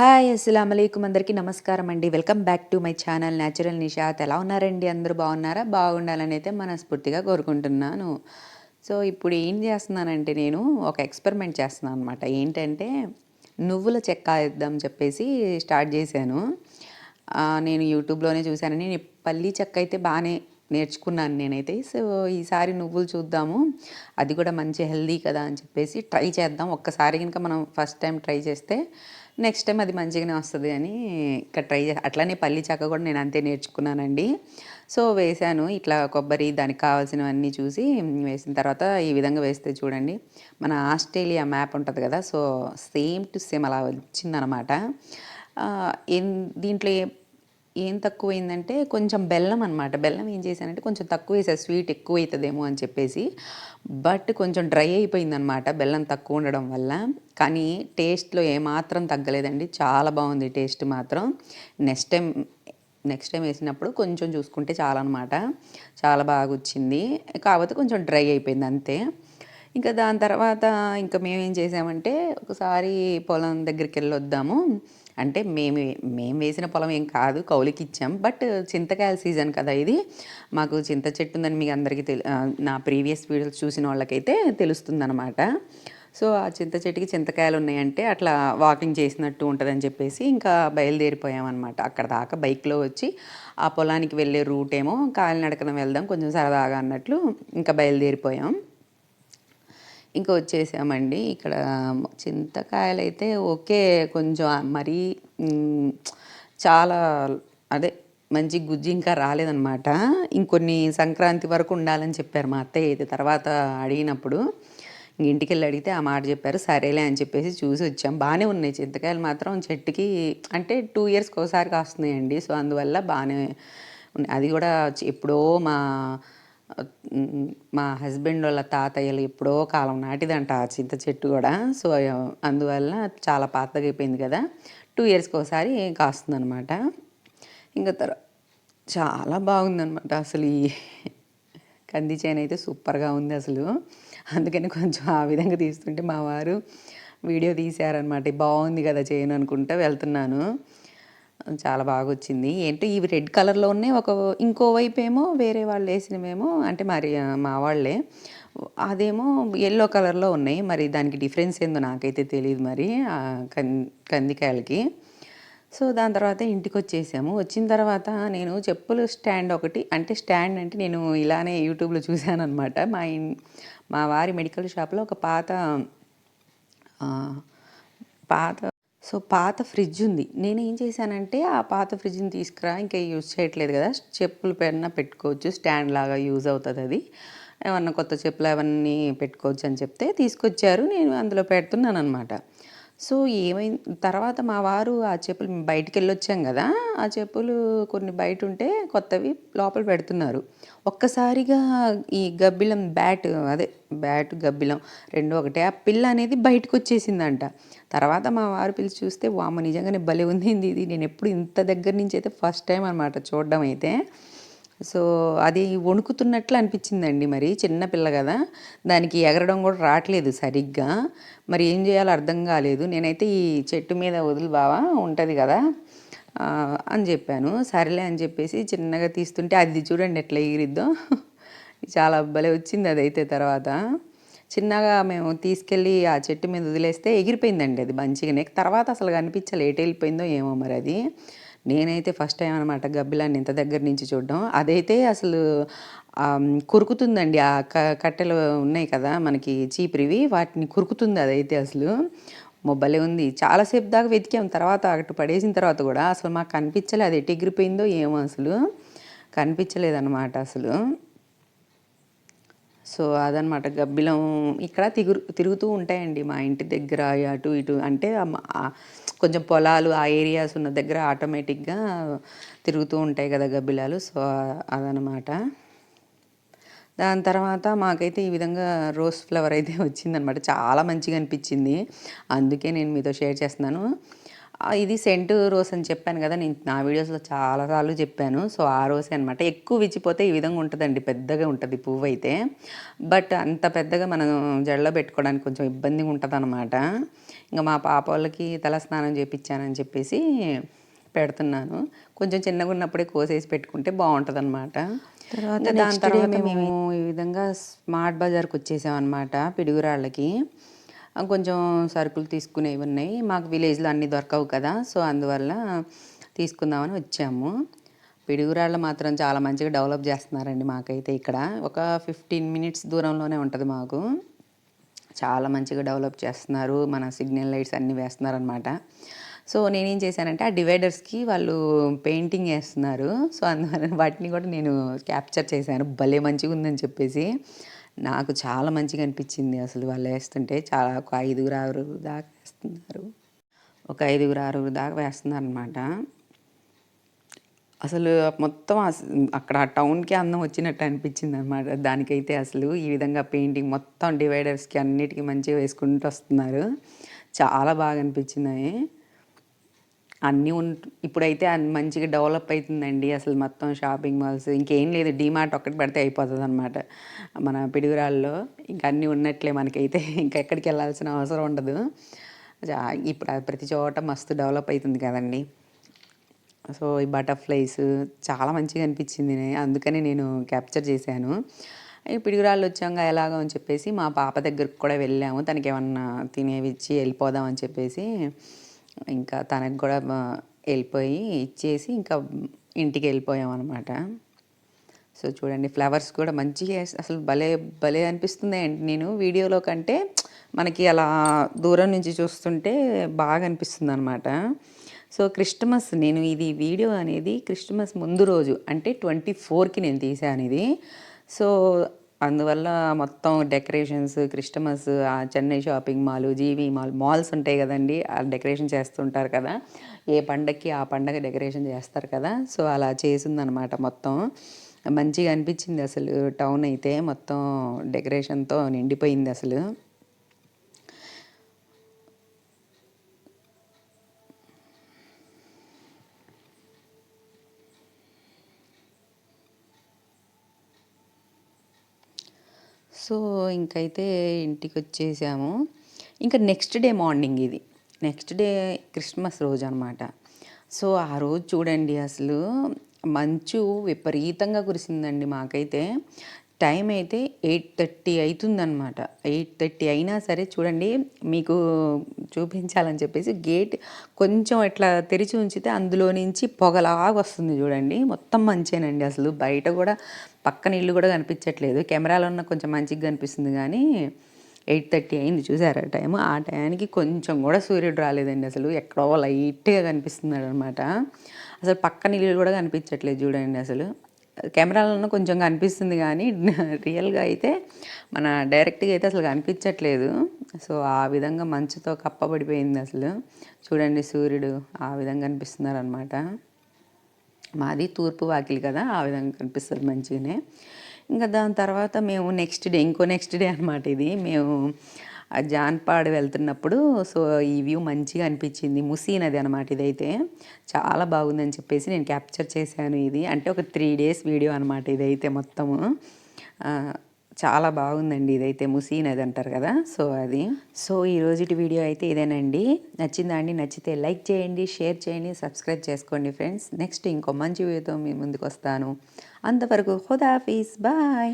Hi అస్సలం అయికం అందరికీ నమస్కారం అండి. Welcome back to my channel natural Nishat ఎలా ఉన్నారండి? అందరూ బాగున్నారా? బాగుండాలని అయితే మనస్ఫూర్తిగా కోరుకుంటున్నాను. సో ఇప్పుడు ఏం చేస్తున్నానంటే నేను ఒక ఎక్స్పెరిమెంట్ చేస్తున్నాను అనమాట ఏంటంటే నువ్వుల చెక్క ఇద్దాం చెప్పేసి స్టార్ట్ చేశాను. నేను యూట్యూబ్లోనే చూశాను. నేను పల్లీ చెక్క అయితే బాగానే నేర్చుకున్నాను నేనైతే. సో ఈసారి నువ్వులు చూద్దాము. అది కూడా మంచి హెల్దీ కదా అని చెప్పేసి ట్రై చేద్దాం. ఒక్కసారి కనుక మనం ఫస్ట్ టైం ట్రై చేస్తే నెక్స్ట్ టైం అది మంచిగానే వస్తుంది అని ఇక్కడ ట్రై చే అట్లానే పల్లి చాక కూడా నేను అంతే నేర్చుకున్నానండి. సో వేశాను. ఇట్లా కొబ్బరి దానికి కావాల్సినవన్నీ చూసి వేసిన తర్వాత ఈ విధంగా వేస్తే చూడండి. మన ఆస్ట్రేలియా మ్యాప్ ఉంటుంది కదా సో సేమ్ టు సేమ్ అలా వచ్చిందనమాట. ఏం దీంట్లో ఏం తక్కువైందంటే కొంచెం బెల్లం అనమాట బెల్లం ఏం చేశానంటే కొంచెం తక్కువ వేసాను స్వీట్ ఎక్కువ అవుతుందేమో అని చెప్పేసి. బట్ కొంచెం డ్రై అయిపోయిందనమాట బెల్లం తక్కువ ఉండడం వల్ల. కానీ టేస్ట్లో ఏమాత్రం తగ్గలేదండి. చాలా బాగుంది టేస్ట్ మాత్రం. నెక్స్ట్ టైం నెక్స్ట్ టైం వేసినప్పుడు కొంచెం చూసుకుంటే చాలా అనమాట చాలా బాగా వచ్చింది కాకపోతే కొంచెం డ్రై అయిపోయింది అంతే. ఇంకా దాని తర్వాత ఇంకా మేము ఏం చేసామంటే ఒకసారి పొలం దగ్గరికి వెళ్ళొద్దాము. అంటే మేము మేము వేసిన పొలం ఏం కాదు కౌలికి ఇచ్చాం బట్ చింతకాయల సీజన్ కదా ఇది. మాకు చింత చెట్టు ఉందని మీకు అందరికీ తెలి నా ప్రీవియస్ వీడియోస్ చూసిన వాళ్ళకైతే తెలుస్తుందన్నమాట. సో ఆ చింత చెట్టుకి చింతకాయలు ఉన్నాయంటే అట్లా వాకింగ్ చేసినట్టు ఉంటుందని చెప్పేసి ఇంకా బయలుదేరిపోయామన్నమాట. అక్కడ దాకా బైక్లో వచ్చి ఆ పొలానికి వెళ్ళే రూట్ ఏమో కాలినడకన వెళ్దాం కొంచెం సరదాగా అన్నట్లు ఇంకా బయలుదేరిపోయాం. ఇంకా వచ్చేసామండి. ఇక్కడ చింతకాయలు అయితే ఓకే కొంచెం మరీ చాలా అదే మంచి గుజ్జి ఇంకా రాలేదన్నమాట. ఇంకొన్ని సంక్రాంతి వరకు ఉండాలని చెప్పారు మా అత్తయ్య అయితే తర్వాత అడిగినప్పుడు. ఇంక ఇంటికి వెళ్ళి అడిగితే ఆ మాట చెప్పారు. సరేలే అని చెప్పేసి చూసి వచ్చాం. బాగానే ఉన్నాయి. చింతకాయలు మాత్రం చెట్టుకి అంటే టూ ఇయర్స్కి ఒకసారి కాస్తున్నాయండి సో అందువల్ల బాగానే ఉన్నాయి. అది కూడా ఎప్పుడో మా మా హస్బెండ్ వాళ్ళ తాతయ్యలు ఎప్పుడో కాలం నాటిదంట ఆ చింత చెట్టు కూడా. సో అందువల్ల చాలా పాతగా అయిపోయింది కదా. టూ ఇయర్స్కి ఒకసారి కాస్తుందనమాట ఇంకా తర్వాత చాలా బాగుందనమాట అసలు ఈ కంది చేను అయితే సూపర్గా ఉంది అసలు. అందుకని కొంచెం ఆ విధంగా తీస్తుంటే మా వారు వీడియో తీశారనమాట బాగుంది కదా చేయను అనుకుంటా వెళ్తున్నాను. చాలా బాగా వచ్చింది ఏంటో ఇవి రెడ్ కలర్లో ఉన్నాయి ఒక ఇంకో వైపు ఏమో వేరే వాళ్ళు వేసినవేమో అంటే మరి మా వాళ్ళే. అదేమో ఎల్లో కలర్లో ఉన్నాయి మరి దానికి డిఫరెన్స్ ఏందో నాకైతే తెలియదు మరి ఆ కం కందికాయలకి. సో దాని తర్వాత ఇంటికి వచ్చేసాము వచ్చిన తర్వాత నేను చెప్పులు స్టాండ్ ఒకటి అంటే స్టాండ్ అంటే నేను ఇలానే యూట్యూబ్లో చూశాను అనమాట మా ఇన్ మా వారి మెడికల్ షాప్లో ఒక పాత పాత సో పాత ఫ్రిడ్జ్ ఉంది. నేను ఏం చేశానంటే ఆ పాత ఫ్రిడ్జ్ని తీసుకురా ఇంకా యూజ్ చేయట్లేదు కదా. చెప్పులు పైన పెట్టుకోవచ్చు స్టాండ్ లాగా యూజ్ అవుతుంది అది. ఏమన్నా కొత్త చెప్పులు అవన్నీ పెట్టుకోవచ్చు అని చెప్తే తీసుకొచ్చారు. నేను అందులో పెడుతున్నాను అనమాట సో ఏమైంది? తర్వాత మా వారు ఆ చెప్పులు బయటికి వెళ్ళొచ్చాం కదా ఆ చెప్పులు కొన్ని బయట ఉంటే కొత్తవి లోపల పెడుతున్నారు. ఒక్కసారిగా ఈ గబ్బిలం బ్యాట్ అదే బ్యాట్ గబ్బిలం రెండు ఒకటే ఆ పిల్ల అనేది బయటకు వచ్చేసిందంట తర్వాత మా వారు పిలిచి చూస్తే వామ నిజంగానే భలే ఉంది ఇది. నేను ఎప్పుడు ఇంత దగ్గర నుంచి అయితే ఫస్ట్ టైం అనమాట చూడడం అయితే. సో అది వణుకుతున్నట్లు అనిపించిందండి మరి. చిన్న పిల్ల కదా. దానికి ఎగరడం కూడా రావట్లేదు సరిగ్గా. మరి ఏం చేయాలో అర్థం కాలేదు. నేనైతే ఈ చెట్టు మీద వదులు బావా ఉంటుంది కదా అని చెప్పాను. సరేలే అని చెప్పేసి చిన్నగా తీస్తుంటే అది చూడండి ఎట్లా ఎగిరిద్దో. చాలా భలే వచ్చింది అదైతే తర్వాత. చిన్నగా మేము తీసుకెళ్ళి ఆ చెట్టు మీద వదిలేస్తే ఎగిరిపోయిందండి అది మంచిగానే. తర్వాత అసలు కనిపించలే ఎటు వెళ్ళిపోయిందో ఏమో మరి అది. నేనైతే ఫస్ట్ టైం అనమాట గబ్బిలాన్ని ఇంత దగ్గర నుంచి చూడడం. అదైతే అసలు కురుకుతుందండి. ఆ క కట్టెలు ఉన్నాయి కదా మనకి చీపురివి వాటిని కురుకుతుంది అదైతే అసలు. మొబ్బలే ఉంది. చాలాసేపు దాకా వెతికాం. తర్వాత అటు పడేసిన తర్వాత కూడా అసలు మాకు కనిపించలేదు. అది ఎటు ఎగిరిపోయిందో ఏమో అసలు. కనిపించలేదన్నమాట అసలు. సో అదనమాట గబ్బిలం ఇక్కడ తిగురు తిరుగుతూ ఉంటాయండి మా ఇంటి దగ్గర అటు ఇటు అంటే కొంచెం పొలాలు ఆ ఏరియాస్ ఉన్న దగ్గర ఆటోమేటిక్గా తిరుగుతూ ఉంటాయి కదా గబ్బిలాలు. సో అదనమాట. దాని తర్వాత మాకైతే ఈ విధంగా రోజ్ ఫ్లవర్ అయితే వచ్చిందనమాట. చాలా మంచిగా అనిపించింది. అందుకే నేను మీతో షేర్ చేస్తున్నాను. ఇది సెంట్ రోస్ అని చెప్పాను కదా నేను నా వీడియోస్లో చాలాసార్లు చెప్పాను. సో ఆ రోసే అనమాట ఎక్కువ విచ్చిపోతే ఈ విధంగా ఉంటుందండి పెద్దగా ఉంటుంది పువ్వు అయితే. బట్ అంత పెద్దగా మనం జడలో పెట్టుకోవడానికి కొంచెం ఇబ్బందిగా ఉంటుంది అనమాట ఇంకా మా పాప వాళ్ళకి తలస్నానం చేపించానని చెప్పేసి పెడుతున్నాను. కొంచెం చిన్నగా ఉన్నప్పుడే కోసేసి పెట్టుకుంటే బాగుంటుంది అనమాట తర్వాత దాని తర్వాత మేము ఈ విధంగా స్మార్ట్ బజార్కి వచ్చేసామన్నమాట పిడుగురాళ్ళకి. ఆ, కొంచెం సరుకులు తీసుకునేవి ఉన్నాయి. మాకు విలేజ్లో అన్నీ దొరకవు కదా సో అందువల్ల తీసుకుందామని వచ్చాము. పిడుగురాళ్ళు మాత్రం చాలా మంచిగా డెవలప్ చేస్తున్నారండి మాకైతే ఇక్కడ. ఒక ఫిఫ్టీన్ మినిట్స్ దూరంలోనే ఉంటుంది మాకు. చాలా మంచిగా డెవలప్ చేస్తున్నారు. మన సిగ్నల్ లైట్స్ అన్నీ వేస్తున్నారు అనమాట సో నేనేం చేశానంటే ఆ డివైడర్స్కి వాళ్ళు పెయింటింగ్ వేస్తున్నారు. సో అందువల్ల వాటిని కూడా నేను క్యాప్చర్ చేశాను. భలే మంచిగా ఉందని చెప్పేసి. నాకు చాలా మంచిగా అనిపించింది అసలు వాళ్ళు వేస్తుంటే. చాలా ఒక ఐదుగురు ఆరుగురు దాకా వేస్తున్నారు. ఒక ఐదుగురు ఆరుగురు దాకా వేస్తున్నారు అనమాట అసలు మొత్తం అక్కడ ఆ టౌన్కి అందం వచ్చినట్టు అనిపించింది అనమాట దానికైతే అసలు ఈ విధంగా పెయింటింగ్ మొత్తం డివైడర్స్కి అన్నిటికీ మంచిగా వేసుకుంటూ వస్తున్నారు. చాలా బాగా అనిపించినాయి. అన్నీ ఉన్ ఇప్పుడైతే మంచిగా డెవలప్ అవుతుందండి అసలు మొత్తం షాపింగ్ మాల్స్. ఇంకేం లేదు డీమార్ట్ ఒక్కటి పడితే అయిపోతుంది అనమాట మన పిడుగురాల్లో ఇంకా అన్నీ ఉన్నట్లే మనకైతే. ఇంకా ఎక్కడికి వెళ్ళాల్సిన అవసరం ఉండదు. ఇప్పుడు ప్రతి చోట మస్తు డెవలప్ అవుతుంది కదండి. సో ఈ బటర్ఫ్లైస్ చాలా మంచిగా అనిపించింది. అందుకనే అందుకని నేను క్యాప్చర్ చేశాను. పిడుగురాళ్ళు వచ్చాక ఎలాగో అని చెప్పేసి మా పాప దగ్గరకు కూడా వెళ్ళాము. తనకి ఏమన్నా తినేవి ఇచ్చి వెళ్ళిపోదాం అని చెప్పేసి ఇంకా తనకు కూడా వెళ్ళిపోయి ఇచ్చేసి ఇంకా ఇంటికి వెళ్ళిపోయాం అనమాట సో చూడండి ఫ్లవర్స్ కూడా మంచిగా అసలు భలే భలే అనిపిస్తుంది అండి. నేను వీడియోలో కంటే మనకి అలా దూరం నుంచి చూస్తుంటే బాగా అనిపిస్తుంది అనమాట సో క్రిస్టమస్ నేను ఇది వీడియో అనేది క్రిస్టమస్ ముందు రోజు అంటే ట్వంటీ ఫోర్కి నేను తీసాను ఇది. సో అందువల్ల మొత్తం డెకరేషన్స్ క్రిస్టమస్ ఆ Chennai shopping mall GV mall malls ఉంటాయి కదండి ఆ డెకరేషన్ చేస్తుంటారు కదా. ఏ పండగకి ఆ పండగ డెకరేషన్ చేస్తారు కదా. సో అలా చేసిందనమాట మొత్తం. మంచిగా అనిపించింది అసలు టౌన్ అయితే మొత్తం డెకరేషన్తో నిండిపోయింది అసలు. సో ఇంకైతే ఇంటికి వచ్చేసాము ఇంకా నెక్స్ట్ డే మార్నింగ్ ఇది. నెక్స్ట్ డే క్రిస్మస్ రోజు అనమాట సో ఆ రోజు చూడండి అసలు మంచు విపరీతంగా కురిసిందండి మాకైతే. టైం అయితే ఎయిట్ థర్టీ అవుతుందన్నమాట ఎయిట్ థర్టీ అయినా సరే చూడండి మీకు చూపించాలని చెప్పేసి గేట్ కొంచెం ఇట్లా తెరిచి ఉంచితే అందులో నుంచి పొగలాగా వస్తుంది చూడండి. మొత్తం మంచేనండి అసలు. బయట కూడా పక్కన ఇల్లు కూడా కనిపించట్లేదు. కెమెరాలో ఉన్న కొంచెం మంచిగా కనిపిస్తుంది కానీ ఎయిట్ థర్టీ అయింది చూసారా టైం ఆ టైంకి కొంచెం కూడా సూర్యుడు రాలేదండి అసలు. ఎక్కడో లైట్గా కనిపిస్తున్నాడు అనమాట అసలు పక్కన ఇల్లు కూడా కనిపించట్లేదు చూడండి అసలు. కెమెరాలో కొంచెం కనిపిస్తుంది కానీ రియల్గా అయితే మన డైరెక్ట్గా అయితే అసలు కనిపించట్లేదు. సో ఆ విధంగా మంచుతో కప్పబడిపోయింది అసలు. చూడండి సూర్యుడు ఆ విధంగా కనిపిస్తున్నారనమాట మాది తూర్పు వాకిలి కదా ఆ విధంగా కనిపిస్తుంది మంచిగానే. ఇంకా దాని తర్వాత మేము నెక్స్ట్ డే ఇంకో నెక్స్ట్ డే అనమాట ఇది. మేము ఆ జాన్పాడు వెళ్తున్నప్పుడు సో ఈ వ్యూ మంచిగా అనిపించింది. ముసీ నది అనమాట ఇదైతే. చాలా బాగుందని చెప్పేసి నేను క్యాప్చర్ చేశాను ఇది. అంటే ఒక త్రీ డేస్ వీడియో అనమాట ఇదైతే మొత్తము. చాలా బాగుందండి ఇదైతే. ముసీ నది అంటారు కదా. సో అది. సో ఈ రోజుటి వీడియో అయితే ఇదేనండి. నచ్చిందా అండి? నచ్చితే లైక్ చేయండి షేర్ చేయండి సబ్స్క్రైబ్ చేసుకోండి ఫ్రెండ్స్. నెక్స్ట్ ఇంకో మంచి వీడియోతో మీ ముందుకు వస్తాను అంతవరకు హుదాఫీస్ బాయ్.